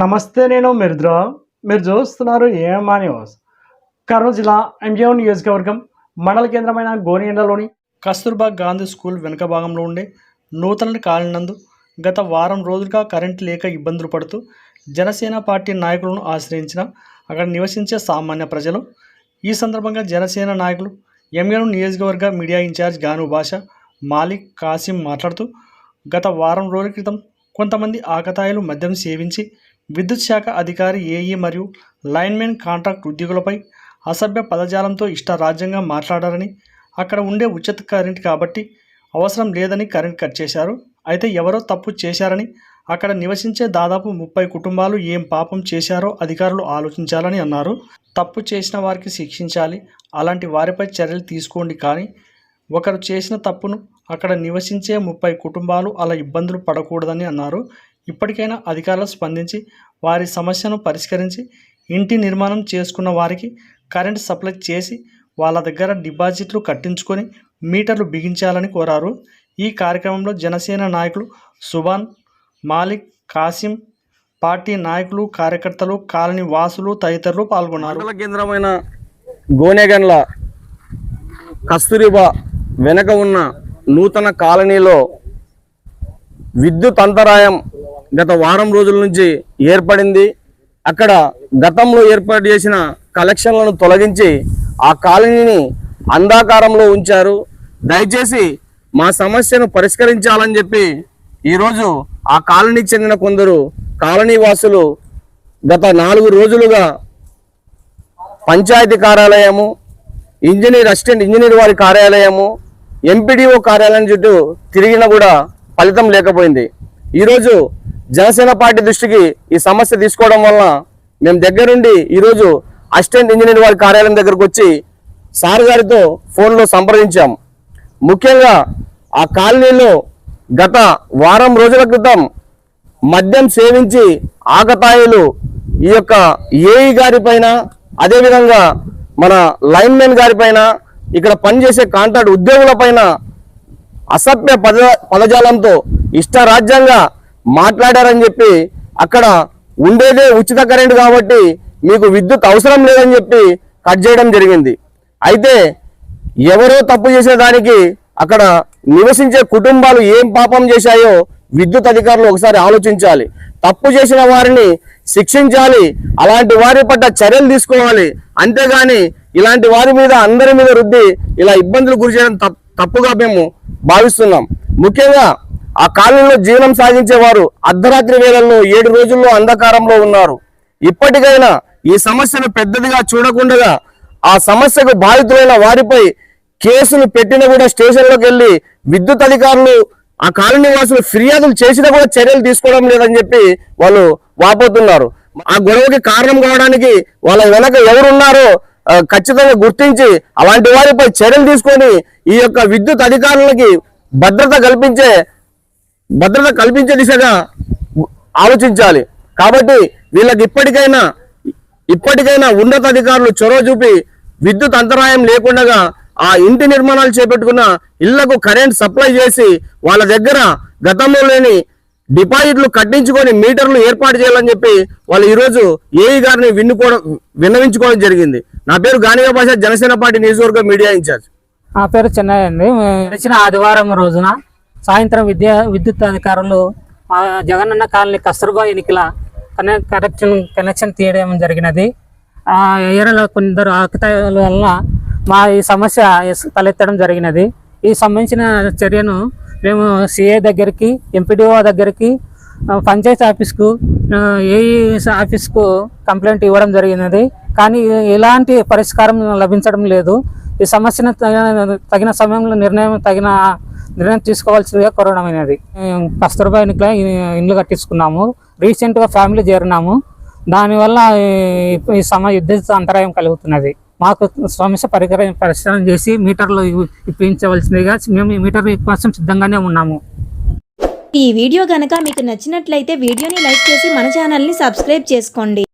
నమస్తే నేను మిర్ద్రా మీరు చూస్తున్నారు ఏమా న్యూస్. కర్నూలు జిల్లా ఎంజీఓ నియోజకవర్గం మండల కేంద్రమైన గోనియండలోని కస్తూర్బా గాంధీ స్కూల్ వెనుక భాగంలో ఉండే నూతన కాలినందు గత వారం రోజులుగా కరెంటు లేక ఇబ్బందులు పడుతూ జనసేన పార్టీ నాయకులను ఆశ్రయించిన అక్కడ నివసించే సామాన్య ప్రజలు ఈ సందర్భంగా జనసేన నాయకులు ఎంఎన్ నియోజకవర్గ మీడియా ఇన్ఛార్జ్ గాను భాష మాలిక్ కాసిం మాట్లాడుతూ గత వారం రోజుల క్రితం కొంతమంది ఆకతాయిలు మద్యం సేవించి విద్యుత్ శాఖ అధికారి ఏఈ మరియు లైన్మెన్ కాంట్రాక్ట్ ఉద్యోగులపై అసభ్య పదజాలంతో ఇష్టారాజ్యంగా మాట్లాడారని అక్కడ ఉండే ఉచిత కరెంట్ కాబట్టి అవసరం లేదని కరెంట్ కట్ చేశారు. అయితే ఎవరో తప్పు చేశారని అక్కడ నివసించే దాదాపు ముప్పై కుటుంబాలు ఏం పాపం చేశారో అధికారులు ఆలోచించాలని అన్నారు. తప్పు చేసిన వారికి శిక్షించాలి అలాంటి వారిపై చర్యలు తీసుకోండి కానీ ఒకరు చేసిన తప్పును అక్కడ నివసించే ముప్పై కుటుంబాలు అలా ఇబ్బందులు పడకూడదని అన్నారు. ఇప్పటికైనా అధికారులు స్పందించి వారి సమస్యను పరిష్కరించి ఇంటి నిర్మాణం చేసుకున్న వారికి కరెంట్ సప్లై చేసి వాళ్ళ దగ్గర డిపాజిట్లు కట్టించుకొని మీటర్లు బిగించాలని కోరారు. ఈ కార్యక్రమంలో జనసేన నాయకులు సుభాన్ మాలిక్ కాసిం పార్టీ నాయకులు కార్యకర్తలు కాలనీ వాసులు తదితరులు పాల్గొన్నారు. కేంద్రమైన గోనెగండ్ల కస్తూరిబా వెనక ఉన్న నూతన కాలనీలో విద్యుత్ అంతరాయం గత వారం రోజుల నుంచి ఏర్పడింది. అక్కడ గతంలో ఏర్పాటు చేసిన కలెక్షన్లను తొలగించి ఆ కాలనీని అంధాకారంలో ఉంచారు. దయచేసి మా సమస్యను పరిష్కరించాలని చెప్పి ఈరోజు ఆ కాలనీకి చెందిన కొందరు కాలనీ వాసులు గత నాలుగు రోజులుగా పంచాయతీ కార్యాలయము ఇంజనీర్ అసిస్టెంట్ ఇంజనీర్ వారి కార్యాలయము ఎంపీడీఓ కార్యాలయం చుట్టూ తిరిగినా కూడా ఫలితం లేకపోయింది. ఈరోజు జనసేన పార్టీ దృష్టికి ఈ సమస్య తీసుకోవడం వలన మేము దగ్గరుండి ఈరోజు అసిస్టెంట్ ఇంజనీర్ వారి కార్యాలయం దగ్గరకు వచ్చి సార్ గారితో ఫోన్లో సంప్రదించాం. ముఖ్యంగా ఆ కాలనీలో గత వారం రోజుల క్రితం మద్యం సేవించి ఆకతాయిలు ఈ యొక్క ఏఈ గారిపైన అదేవిధంగా మన లైన్మెన్ గారిపైన ఇక్కడ పనిచేసే కాంట్రాక్ట్ ఉద్యోగుల పైన అసభ్య పద పదజాలంతో ఇష్టరాజ్యంగా మాట్లాడారని చెప్పి అక్కడ ఉండేదే ఉచిత కరెంట్ కాబట్టి మీకు విద్యుత్ అవసరం లేదని చెప్పి కట్ చేయడం జరిగింది. అయితే ఎవరో తప్పు చేసేదానికి అక్కడ నివసించే కుటుంబాలు ఏం పాపం చేశాయో విద్యుత్ అధికారులు ఒకసారి ఆలోచించాలి. తప్పు చేసిన వారిని శిక్షించాలి. అలాంటి వారి పట్ల చర్యలు తీసుకోవాలి. అంతేగాని ఇలాంటి వారి మీద అందరి మీద రుద్ది ఇలా ఇబ్బందులు గురి చేయడం తప్పుగా మేము భావిస్తున్నాం. ముఖ్యంగా ఆ కాలనీలో జీవనం సాగించే వారు అర్ధరాత్రి వేళల్లో ఏడు రోజుల్లో అంధకారంలో ఉన్నారు. ఇప్పటికైనా ఈ సమస్యను పెద్దదిగా చూడకుండా ఆ సమస్యకు బాధితులైన వారిపై కేసులు పెట్టిన కూడా స్టేషన్లోకి వెళ్ళి విద్యుత్ అధికారులు ఆ కాలనీ వాసులు ఫిర్యాదులు చేసినా కూడా చర్యలు తీసుకోవడం లేదని చెప్పి వాళ్ళు వాపోతున్నారు. ఆ గొడవకి కారణం కావడానికి వాళ్ళ వెనక ఎవరున్నారో ఖచ్చితంగా గుర్తించి అలాంటి వారిపై చర్యలు తీసుకొని ఈ యొక్క విద్యుత్ అధికారులకి భద్రత కల్పించే భద్రత కల్పించే దిశగా ఆలోచించాలి. కాబట్టి వీళ్ళకి ఇప్పటికైనా ఇప్పటికైనా ఉన్నతాధికారులు చొరవ చూపి విద్యుత్ అంతరాయం లేకుండా ఆ ఇంటి నిర్మాణాలు చేపెట్టుకున్న ఇళ్ళకు కరెంట్ సప్లై చేసి వాళ్ళ దగ్గర గతంలో లేని డిపాజిట్లు కట్టించుకొని మీటర్లు ఏర్పాటు చేయాలని చెప్పి వాళ్ళు ఈరోజు ఏఈ గారిని విన్నుకోవడం విన్నవించుకోవడం జరిగింది. నా పేరు గానిగా భాష జనసేన పార్టీ నియోజకవర్గ మీడియా ఇన్ఛార్జ్. నా పేరు చెన్నయ్య అండి. గడిచిన ఆదివారం రోజున సాయంత్రం విద్యా విద్యుత్ అధికారులు జగనన్న కాలనీ కస్తూర్బా ఎన్నికల కనెక్షన్ కనెక్షన్ తీయడం జరిగినది. ఆ ఏరియాలో కొందరు ఆకతాయిల వల్ల మా ఈ సమస్య తలెత్తడం జరిగినది. ఈ సంబంధించిన చర్యను మేము సిఏ దగ్గరికి ఎంపీడీఓ దగ్గరికి పంచాయతీ ఆఫీస్కు ఏఈ ఆఫీస్కు కంప్లైంట్ ఇవ్వడం జరిగినది. కానీ ఎలాంటి పరిష్కారం లభించడం లేదు. ఈ సమస్యను తగిన తగిన సమయంలో నిర్ణయం తగిన నిర్ణయం తీసుకోవాల్సిందిగా కోరడమైనది. మేము కస్తూర్బా ఎన్నికల ఇల్లు కట్టించుకున్నాము. రీసెంట్గా ఫ్యామిలీ చేరినాము. దానివల్ల ఈ- సమ విద్యుత్ అంతరాయం కలుగుతున్నది. మాకు సమస్య పరికర పరిష్కారం చేసి మీటర్లు ఇప్పించవలసిందిగా మేము ఈ మీటర్ కోసం సిద్ధంగానే ఉన్నాము. ఈ వీడియో కనుక మీకు నచ్చినట్లయితే వీడియోని లైక్ చేసి మన ఛానల్ని సబ్స్క్రైబ్ చేసుకోండి.